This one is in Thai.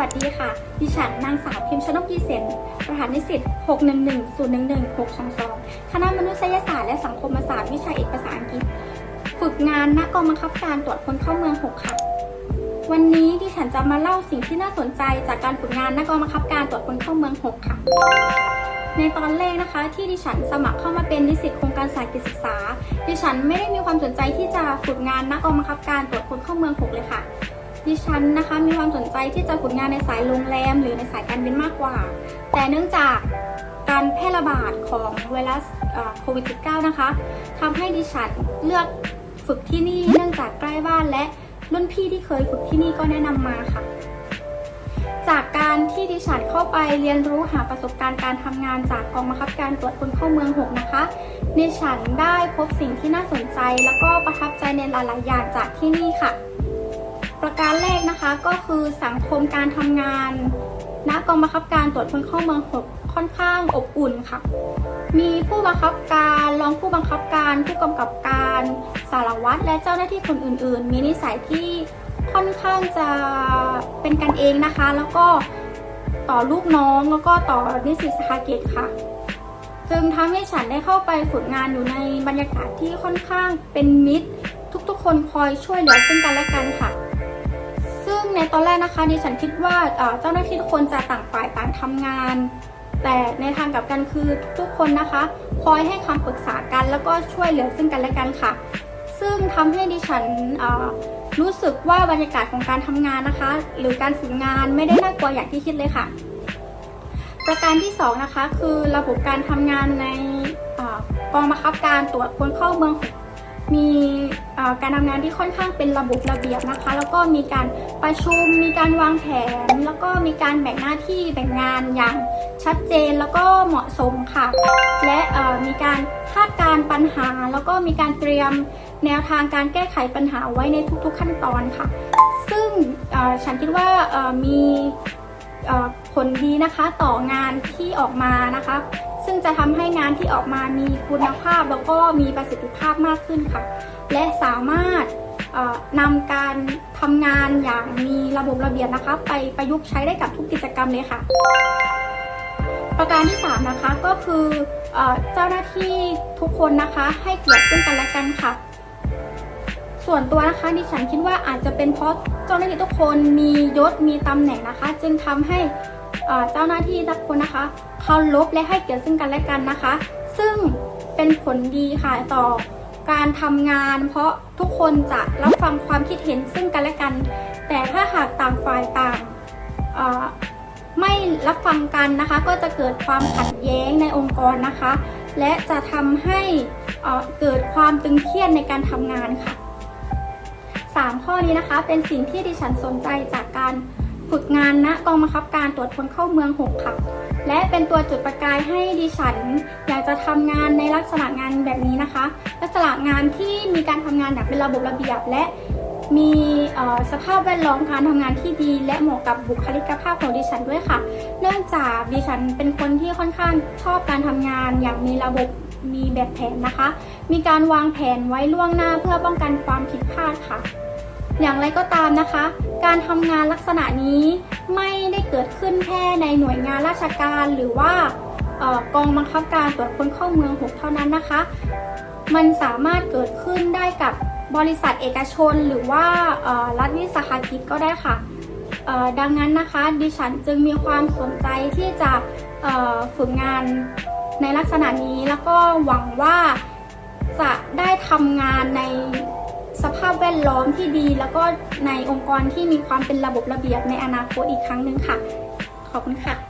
วัสดีค่ะ ดิฉันนางสาวพิมพ์ชนกยีเซนประธานนิสิต611-011-622 คณะมนุษยศาสตร์และสังคมศาสตร์วิชาเอกภาษาอังกฤษ ฝึกงานณกองบังคับการตรวจคนเข้าเมือง 6 ค่ะ วันนี้ดิฉันจะมาเล่าสิ่งที่น่าสนใจจากการฝึกงานณกองบังคับการตรวจคนเข้าเมือง 6 ค่ะ ในตอนแรกนะคะ ที่ดิฉันสมัครเข้ามาเป็นนิสิตโครงการสายกิจศึกษา ดิฉันไม่ได้มีความสนใจที่จะฝึกงานณกองบังคับการตรวจคนเข้าเมือง 6 เลยค่ะ ดิฉันนะคะมีความสนใจที่จะฝึกงานในสายโรงแรม หรือในสายการบินมากกว่า แต่เนื่องจากการแพร่ระบาดของไวรัสโควิด -19 นะคะทำให้ดิฉันเลือกฝึกที่นี่เนื่องจากใกล้บ้านและรุ่นพี่ที่เคยฝึกที่นี่ก็แนะนำมาค่ะ จากการที่ดิฉันเข้าไปเรียนรู้หาประสบการณ์การทำงานจากกองบังคับการตรวจคนเข้าเมือง 6 นะคะดิฉันได้พบสิ่งที่น่าสนใจ แล้วก็ประทับใจในหลายๆอย่างจากที่นี่ค่ะ ประการแรกนะคะก็คือสังคมการทำงานณกองบังคับการตรวจคนเข้าเมือง6ค่อนข้างอบอุ่นค่ะ มีผู้บังคับการรองผู้บังคับการ ผู้กำกับการสารวัตรและเจ้าหน้าที่คนอื่น ๆ มีนิสัยที่ค่อนข้างจะเป็นกันเองนะคะ แล้วก็ต่อลูกน้องแล้วก็ต่อนิสิตสหเกตค่ะ จึงทำให้ฉันได้เข้าไปฝึกงานอยู่ในบรรยากาศที่ค่อนข้างเป็นมิตร ทุกๆ คนคอยช่วยเหลือซึ่งกันและกันค่ะ ตอนแรกนะคะดิฉันคิดว่าเจ้าหน้าที่ทุกคนจะต่างฝ่ายต่างทำงาน แต่ในทางกลับกันคือทุกคนนะคะ คอยให้คำปรึกษากัน แล้วก็ช่วยเหลือซึ่งกันและกันค่ะ ซึ่งทำให้ดิฉันรู้สึกว่าบรรยากาศของการทำงานนะคะ หรือการฝึกงานไม่ได้น่ากลัวอย่างที่คิดเลยค่ะ ประการที่สองนะคะคือระบบการทำงานในอกองบังคับการตรวจคนเข้าเมืองมีเอ่ อการทำงานที่ค่อนข้างเป็นระบบระเบียบนะคะ แล้วก็มีการประชุม มีการวางแผน แล้วก็มีการแบ่งหน้าที่แบ่งงานอย่างชัดเจนแล้วก็เหมาะสมค่ะ และมีการคาดการปัญหา แล้วก็มีการเตรียมแนวทางการแก้ไขปัญหาไว้ในทุกๆขั้นตอนค่ะ ซึ่งฉันคิดว่ามีผลดีนะคะต่องานที่ออกมานะคะ ซึ่งจะทำให้งานที่ออกมามีคุณภาพแล้วก็มีประสิทธิภาพมากขึ้นค่ะ และสามารถนำการทำงานอย่างมีระบบระเบียบนะคะ ไปประยุกต์ใช้ได้กับทุกกิจกรรมเลยค่ะ ประการที่ 3 นะคะก็คือเออเจ้าหน้าที่ทุกคนนะคะให้เกียรติซึ่งกันและกันค่ะ ส่วนตัวนะคะดิฉันคิดว่าอาจจะเป็นเพราะเจ้าหน้าที่ทุกคนมียศมีตำแหน่งนะคะ จึงทำให้ เจ้าหน้าที่ทุกคนนะคะเคารพและให้เกียรติซึ่งกันและกันนะคะ ซึ่งเป็นผลดีค่ะต่อการทำงาน เพราะทุกคนจะรับฟังความคิดเห็นซึ่งกันและกัน แต่ถ้าหากต่างฝ่ายต่างไม่รับฟังกันนะคะ ก็จะเกิดความขัดแย้งในองค์กรนะคะ และจะทำให้เอ่อเกิดความตึงเครียดในการทำงานค่ะ 3 ข้อนี้นะคะเป็นสิ่งที่ดิฉันสนใจจากการ ฝึกงานณกองบังคับการตรวจคนเข้าเมือง 6 ค่ะ และเป็นตัวจุดประกายให้ดิฉัน อยากจะทำงานในลักษณะงานแบบนี้นะคะ ลักษณะงานที่มีการทำงานอย่างเป็นระบบระเบียบและมีสภาพแวดล้อมการทำงานที่ดี และเหมาะกับบุคลิกภาพของดิฉันด้วยค่ะ เนื่องจากดิฉันเป็นคนที่ค่อนข้างชอบการทำงานอย่างมีระบบมีแบบแผนนะคะ มีการวางแผนไว้ล่วงหน้าเพื่อป้องกันความผิดพลาดค่ะ อย่างไรก็ตามนะคะ การทำงานลักษณะนี้ไม่ได้เกิดขึ้นแค่ในหน่วยงานราชการหรือว่าออกองบังคับการตรวจคนเข้าเมือง 6 เท่านั้นนะคะ มันสามารถเกิดขึ้นได้กับบริษัทเอกชนหรือว่ารัฐวิสาหกิจก็ได้ค่ะ ดังนั้นนะคะดิฉันจึงมีความสนใจที่จะฝึกงานในลักษณะนี้แล้วก็หวังว่าจะได้ทำงานในสภาพ วดล้อมที่ดี แล้วก็ในองค์กรที่มีความเป็นระบบระเบียบในอนาคตอีกครั้งหนึ่งค่ะ ขอบคุณค่ะ